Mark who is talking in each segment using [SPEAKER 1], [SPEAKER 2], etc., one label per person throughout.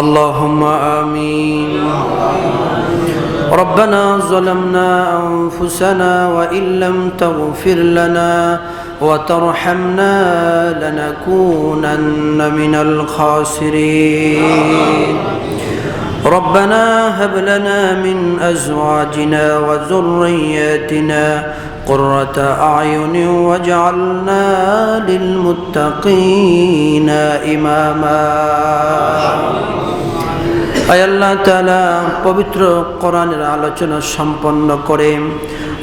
[SPEAKER 1] اللهم آمين. ربنا ظلمنا أنفسنا وإن لم تغفر لنا وترحمنا لنكونن من الخاسرين. ربنا هب لنا من أزواجنا وذرياتنا قرة أعين واجعلنا للمتقين إماما. আল্লাহ তালা পবিত্র কোরআনের আলোচনা সম্পন্ন করে।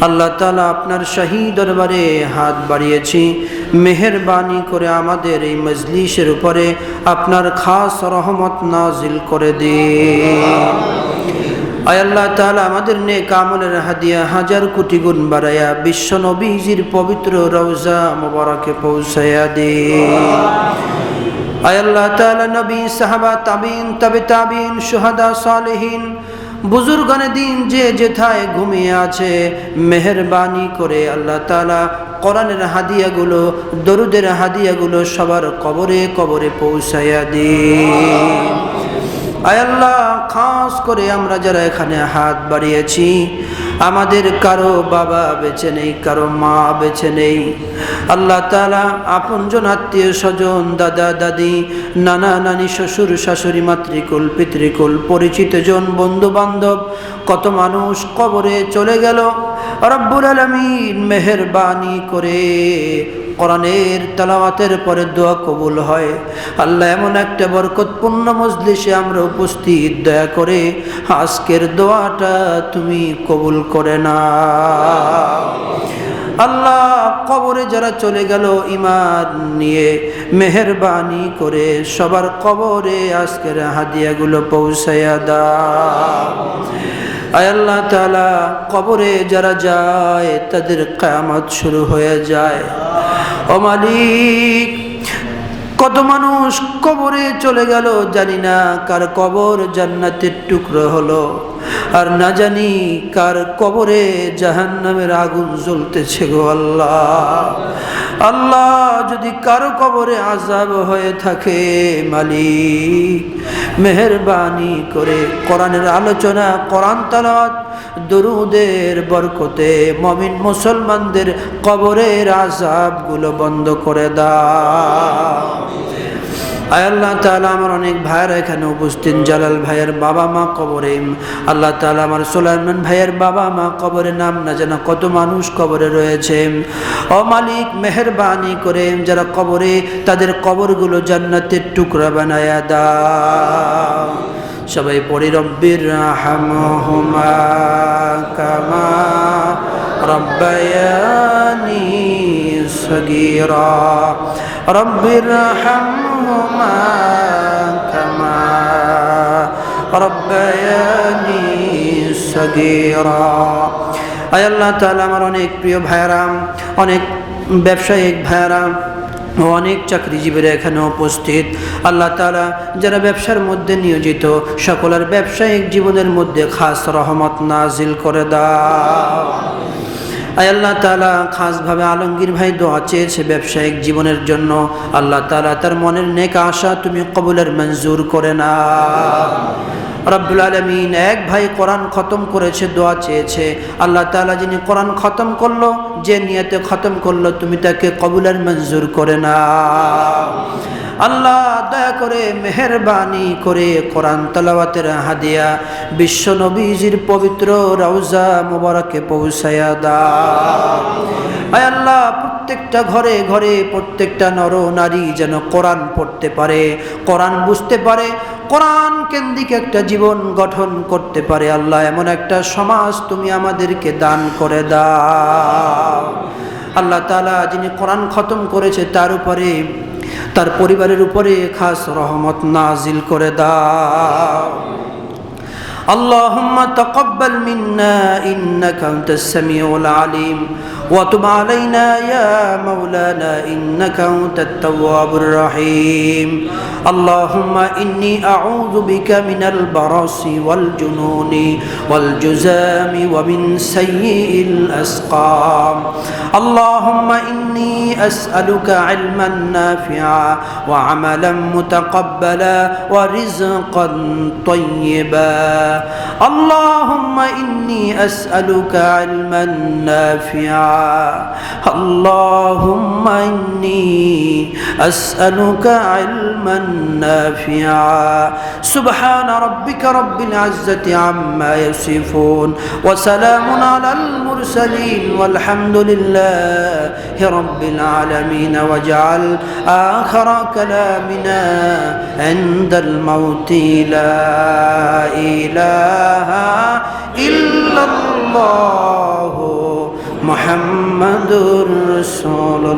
[SPEAKER 1] আল্লাহ তালা আপনার শাহী দরবারে হাত বাড়িয়েছি। মেহরবানি করে আমাদের এই মজলিসের উপরে আপনার খাস রহমত নাজিল করে দিন। আল্লাহ তালা আমাদের নে কামলের হাদিয়া হাজার কোটি গুণ বাড়াইয়া বিশ্ব নবীজির পবিত্র রওজা মোবারকে পৌঁছাইয়া দে নবী, সাহাবা তবে দিন যে যেথায় ঘুমিয়ে আছে, মেহরবানি করে আল্লাহ তালা কোরআনের হাদিয়াগুলো, দরুদের হাদিয়াগুলো সবার কবরে কবরে পৌঁছাইয়া দিন। আয় আল্লাহ, খাস করে আমরা যারা এখানে হাত বাড়িয়েছি আমাদের কারও বাবা বেছে নেই, কারও মা বেছে নেই। আল্লাহ তালা আপন জন আত্মীয় স্বজন, দাদা, দাদি, নানা, নানি, শ্বশুর, শাশুড়ি, মাতৃকুল, পিতৃকুল, পরিচিত জন বন্ধু বান্ধব কত মানুষ কবরে চলে গেল। রব্বুল আলমিন মেহরবানি করে কোরআনের তালাওয়াতের পরে দোয়া কবুল হয়। আল্লাহ এমন একটা বরকতপূর্ণ মজলিসে আমরা উপস্থিত, দয়া করে আজকের দোয়াটা তুমি কবুল করে না আল্লাহ কবরে যারা চলে গেল ইমান নিয়ে মেহরবানি করে সবার কবরে আজকের হাদিয়াগুলো পৌঁছাইয়া আয় আল্লাহ তালা কবরে যারা যায়, তাদের কায়ামত শুরু হয়ে যায়। ও মালিক, কত মানুষ কবরে চলে গেল জানি না কার কবর জান্নাতের টুকরো হলো। আর না জানি কার কবরে জাহান নামের আগুন জ্বলতেছে গো আল্লাহ। আল্লাহ যদি কারও কবরে আজাব হয়ে থাকে মালিক মেহরবানি করে কোরআনের আলোচনা, কোরআন তালাত দরুদের বরকতে মমিন মুসলমানদের কবরের আজাবগুলো বন্ধ করে দাও। আল্লাহ তালা আমার অনেক ভাইয়েরা এখানে উপস্থিত, জালাল ভাইয়ের বাবা মা কবরে, আল্লাহ তালা আমার সোলাইমান ভাইয়ের বাবা মা কবরে নাম না জানা কত মানুষ কবরে রয়েছে। ও মালিক, মেহরবানি করে যারা কবরে, তাদের কবরগুলো জান্নাতের টুকরা বানায়া দাও। সবাই পড়ি, রব্বির রাহমহুমা কামা রব্বায়ানি সগীরা। রব্বির রাহমহুমা আল্লাহ তাআলা, আমার অনেক প্রিয় ভাইরাম অনেক ব্যবসায়িক ভাইরাম অনেক চাকরিজীবীরা এখানে উপস্থিত। আল্লাহ তালা যারা ব্যবসার মধ্যে নিয়োজিত, সকলের ব্যবসায়িক জীবনের মধ্যে খাস রহমত নাজিল করে দাও। আল্লাহ তালা খাসভাবে আলমগীর ভাই দোয়া চেয়েছে ব্যবসায়িক জীবনের জন্য। আল্লাহ তালা তার মনের নেক আশা তুমি কবুলের মঞ্জুর করে না রব্বুল আলমিন এক ভাই কোরআন খতম করেছে, দোয়া চেয়েছে। আল্লাহ তালা যিনি কোরআন খতম করল, যে নিয়তে খতম করল, তুমি তাকে কবুলের মঞ্জুর করে না আল্লাহ দয়া করে মেহরবানি করে কোরআন তালাওয়াতের হাদিয়া বিশ্ব নবীজির পবিত্র রওজা মোবারকে পৌঁছায়া দা আয় আল্লাহ, প্রত্যেকটা ঘরে ঘরে প্রত্যেকটা নর নারী যেন কোরআন পড়তে পারে, কোরআন বুঝতে পারে, কোরআন কেন্দ্রিক একটা জীবন গঠন করতে পারে। আল্লাহ, এমন একটা সমাজ তুমি আমাদেরকে দান করে দাও। আল্লাহ তালা যিনি কোরআন খতম করেছে, তার উপরে তার পরিবারের উপরে খাস রহমত নাজিল করে দাও اللهم تقبل منا إنك أنت السميع العليم وتب علينا يا مولانا إنك أنت التواب الرحيم. اللهم إني أعوذ بك من البرص والجنون والجزام ومن سيء الأسقام. اللهم إني أسألك علما نافعا وعملا متقبلا ورزقا طيبا. اللهم إني أسألك علما نافعا اللهم إني أسألك علما نافعا. سبحان ربك رب العزة عما يصفون. وسلام على المرسلين والحمد لله رب العالمين. واجعل آخر كلامنا عند الموت لا إله إلا الله. মোহাম্মদুর রসুল্লাহ